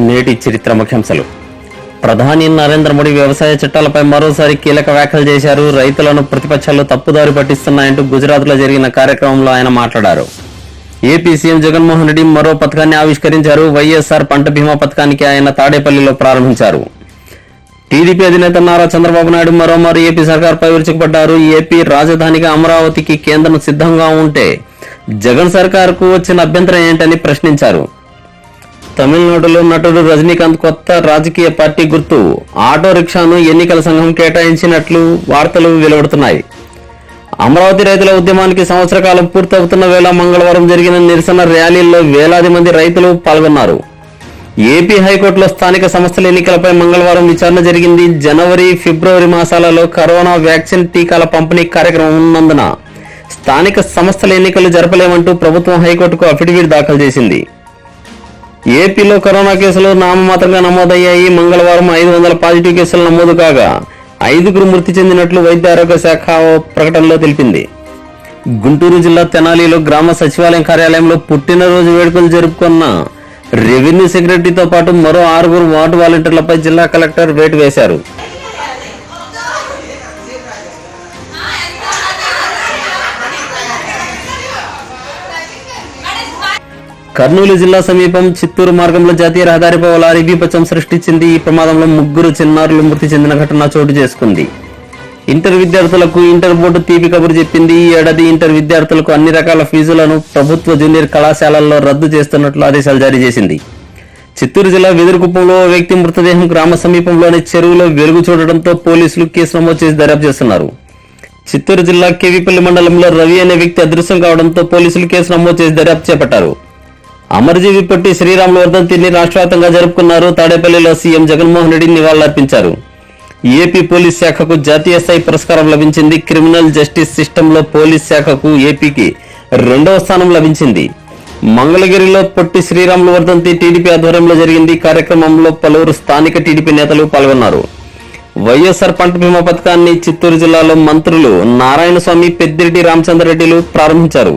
నేటి చరిత్ర ముఖ్యాంశాలు. ప్రధాని నరేంద్ర మోడీ వ్యవసాయ చట్టాలపై మరోసారి కీలక వ్యాఖ్యలు చేశారు. రైతులను ప్రతిపక్షాలు తప్పుదారి పట్టిస్తున్నాయంటూ గుజరాత్లో జరిగిన కార్యక్రమంలో ఆయన మాట్లాడారు. ఏపీ సీఎం జగన్మోహన్ రెడ్డి మరో పథకాన్ని ఆవిష్కరించారు. వైఎస్ఆర్ పంట బీమా పథకానికి ఆయన తాడేపల్లిలో ప్రారంభించారు. టీడీపీ అధినేత నారా చంద్రబాబు నాయుడు మరోమారు ఏపీ సర్కార్పై విరుచుకుపడ్డారు. ఏపీ రాజధానిగా అమరావతికి కేంద్రం సిద్ధంగా ఉంటే జగన్ సర్కార్కు వచ్చిన అభ్యంతరం ఏంటని ప్రశ్నించారు. తమిళనాడులో నటుడు రజనీకాంత్ కొత్త రాజకీయ పార్టీ గుర్తు ఆటో రిక్షాను ఎన్నికల సంఘం కేటాయించినట్లు వార్తలు వెలువడుతున్నాయి. అమరావతి రైతుల ఉద్యమానికి సంవత్సర కాలం పూర్తవుతున్న వేళ మంగళవారం జరిగిన నిరసన ర్యాలీల్లో వేలాది మంది రైతులు పాల్గొన్నారు. ఏపీ హైకోర్టులో స్థానిక సంస్థల ఎన్నికలపై మంగళవారం విచారణ జరిగింది. జనవరి ఫిబ్రవరి మాసాలలో కరోనా వ్యాక్సిన్ టీకాల పంపిణీ కార్యక్రమం ఉన్నందున స్థానిక సంస్థల ఎన్నికలు జరపలేమంటూ ప్రభుత్వం హైకోర్టుకు అఫిడవిట్ దాఖలు చేసింది. ఏపీలో కరోనా కేసులు నామమాత్రంగా నమోదయ్యాయి. మంగళవారం ఐదు వందల పాజిటివ్ కేసులు నమోదు కాగా ఐదుగురు మృతి చెందినట్లు వైద్య ఆరోగ్య శాఖ ప్రకటనలో తెలిపింది. గుంటూరు జిల్లా తెనాలిలో గ్రామ సచివాలయం కార్యాలయంలో పుట్టినరోజు వేడుకలు జరుపుకున్న రెవెన్యూ సెక్రటరీతో పాటు మరో ఆరుగురు వార్డు వాలంటీర్లపై జిల్లా కలెక్టర్ వేటు వేశారు. కర్నూలు జిల్లా సమీపం చిత్తూరు మార్గంలో జాతీయ రహదారిపై లారీ బీపచ్చం సృష్టించింది. ఈ ప్రమాదంలో ముగ్గురు చిన్నారులు మృతి చెందిన ఘటన చోటు చేసుకుంది. ఇంటర్ విద్యార్థులకు ఇంటర్ బోర్డు తీపి కబురు చెప్పింది. ఈ ఏడాది ఇంటర్ విద్యార్థులకు అన్ని రకాల ఫీజులను ప్రభుత్వ జూనియర్ కళాశాలల్లో రద్దు చేస్తున్నట్లు ఆదేశాలు జారీ చేసింది. చిత్తూరు జిల్లా వెదురుకుప్పంలో వ్యక్తి మృతదేహం గ్రామ సమీపంలోని చెరువులో వెలుగు చూడడంతో పోలీసులు కేసు నమోదు చేసి దర్యాప్తు చేస్తున్నారు. చిత్తూరు జిల్లా కేవీపల్లి మండలంలో రవి అనే వ్యక్తి అదృశ్యం కావడంతో పోలీసులు కేసు నమోదు చేసి దర్యాప్తు చేపట్టారు. అమరజీవి పట్టి శ్రీరాములు వర్ధంతిని రాష్ట్రవ్యాప్తంగా జరుపుకున్నారు తాడేపల్లిలో సీఎం జగన్మోహన్ రెడ్డి నివాళులర్పించారు ఏపీ పోలీస్ శాఖకు జాతీయ స్థాయి పురస్కారం లభించింది. క్రిమినల్ జస్టిస్ సిస్టంలో పోలీస్ శాఖకు ఏపీకి రెండవ స్థానం లభించింది. మంగళగిరిలో పొట్టి శ్రీరాములు వర్ధంతి టీడీపీ ఆధ్వర్యంలో జరిగింది. కార్యక్రమంలో పలువురు స్థానిక టీడీపీ నేతలు పాల్గొన్నారు. వైఎస్ఆర్ పంట బీమా పథకాన్ని చిత్తూరు జిల్లాలో మంత్రులు నారాయణ స్వామి పెద్దిరెడ్డి రామచంద్రరెడ్డిలు ప్రారంభించారు.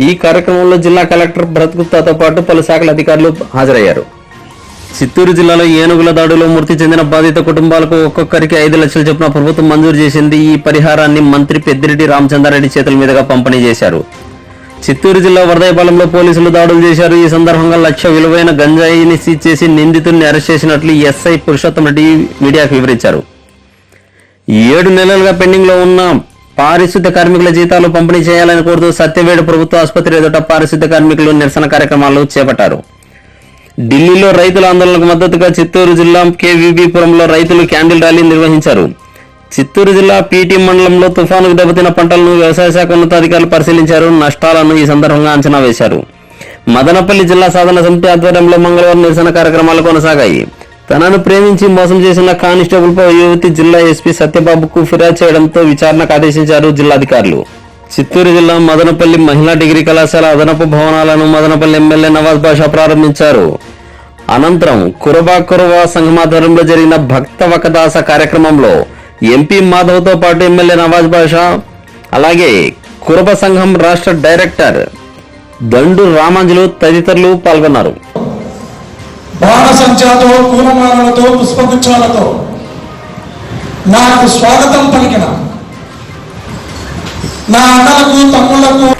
ఈ కార్యక్రమంలో జిల్లా కలెక్టర్ భరత్ గుప్తాతో పాటు పలు శాఖల అధికారులు హాజరయ్యారు. చిత్తూరు జిల్లాలో ఏనుగుల దాడిలో మృతి చెందిన బాధిత కుటుంబాలకు ఒక్కొక్కరికి ఐదు లక్షల చొప్పున ప్రభుత్వం మంజూరు చేసింది. ఈ పరిహారాన్ని మంత్రి పెద్దిరెడ్డి రామచంద్రారెడ్డి చేతుల మీదుగా పంపిణీ చేశారు. చిత్తూరు జిల్లా వరదయపాలెంలో పోలీసులు దాడులు చేశారు. ఈ సందర్భంగా లక్ష విలువైన గంజాయిని సీజ్ చేసి నిందితుడిని అరెస్ట్ చేసినట్లు ఎస్ఐ పురుషోత్తం రెడ్డి మీడియాకు వివరించారు. ఏడు నెలలుగా పెండింగ్లో ఉన్న పారిశుద్ధ కార్మికుల జీతాలు పంపిణీ చేయాలని కోరుతూ సత్యవేడు ప్రభుత్వ ఆసుపత్రి ఎదుట పారిశుద్ధ కార్మికులు నిరసన కార్యక్రమాలు చేపట్టారు. ఢిల్లీలో రైతుల ఆందోళనకు మద్దతుగా చిత్తూరు జిల్లా కేవీబీపురంలో రైతులు క్యాండిల్ ర్యాలీ నిర్వహించారు. చిత్తూరు జిల్లా పీటీ మండలంలో తుఫానుకు దెబ్బతిన పంటలను వ్యవసాయ శాఖ ఉన్నతాధికారులు పరిశీలించారు. నష్టాలను ఈ సందర్భంగా అంచనా వేశారు. మదనపల్లి జిల్లా సాధన సమితి ఆధ్వర్యంలో మంగళవారం నిరసన కార్యక్రమాలు కొనసాగాయి. తనను ప్రేమించి మోసం చేసిన కానిస్టేబుల్ పై యువతి జిల్లా ఎస్పీ సత్యబాబుకు ఫిర్యాదు చేయడంతో విచారణకు ఆదేశించారు జిల్లాధికారులు. చిత్తూరు జిల్లా మదనపల్లి మహిళా డిగ్రీ కళాశాల అదనపు భవనాలను మదనపల్లి ఎమ్మెల్యే నవాజ్ బాషా ప్రారంభించారు. అనంతరం కురబా కురవా సంఘం ఆధ్వర్యంలో జరిగిన భక్త వకదాస కార్యక్రమంలో ఎంపీ మాధవ్తో పాటు ఎమ్మెల్యే నవాజ్ బాషా అలాగే కురబ సంఘం రాష్ట్ర డైరెక్టర్ దండు రామాంజులు తదితరులు పాల్గొన్నారు. సంచాతో పూలమాలలతో పుష్పగుచ్చాలతో నాకు స్వాగతం పలికిన నా అన్నలకు తమ్ముళ్ళకు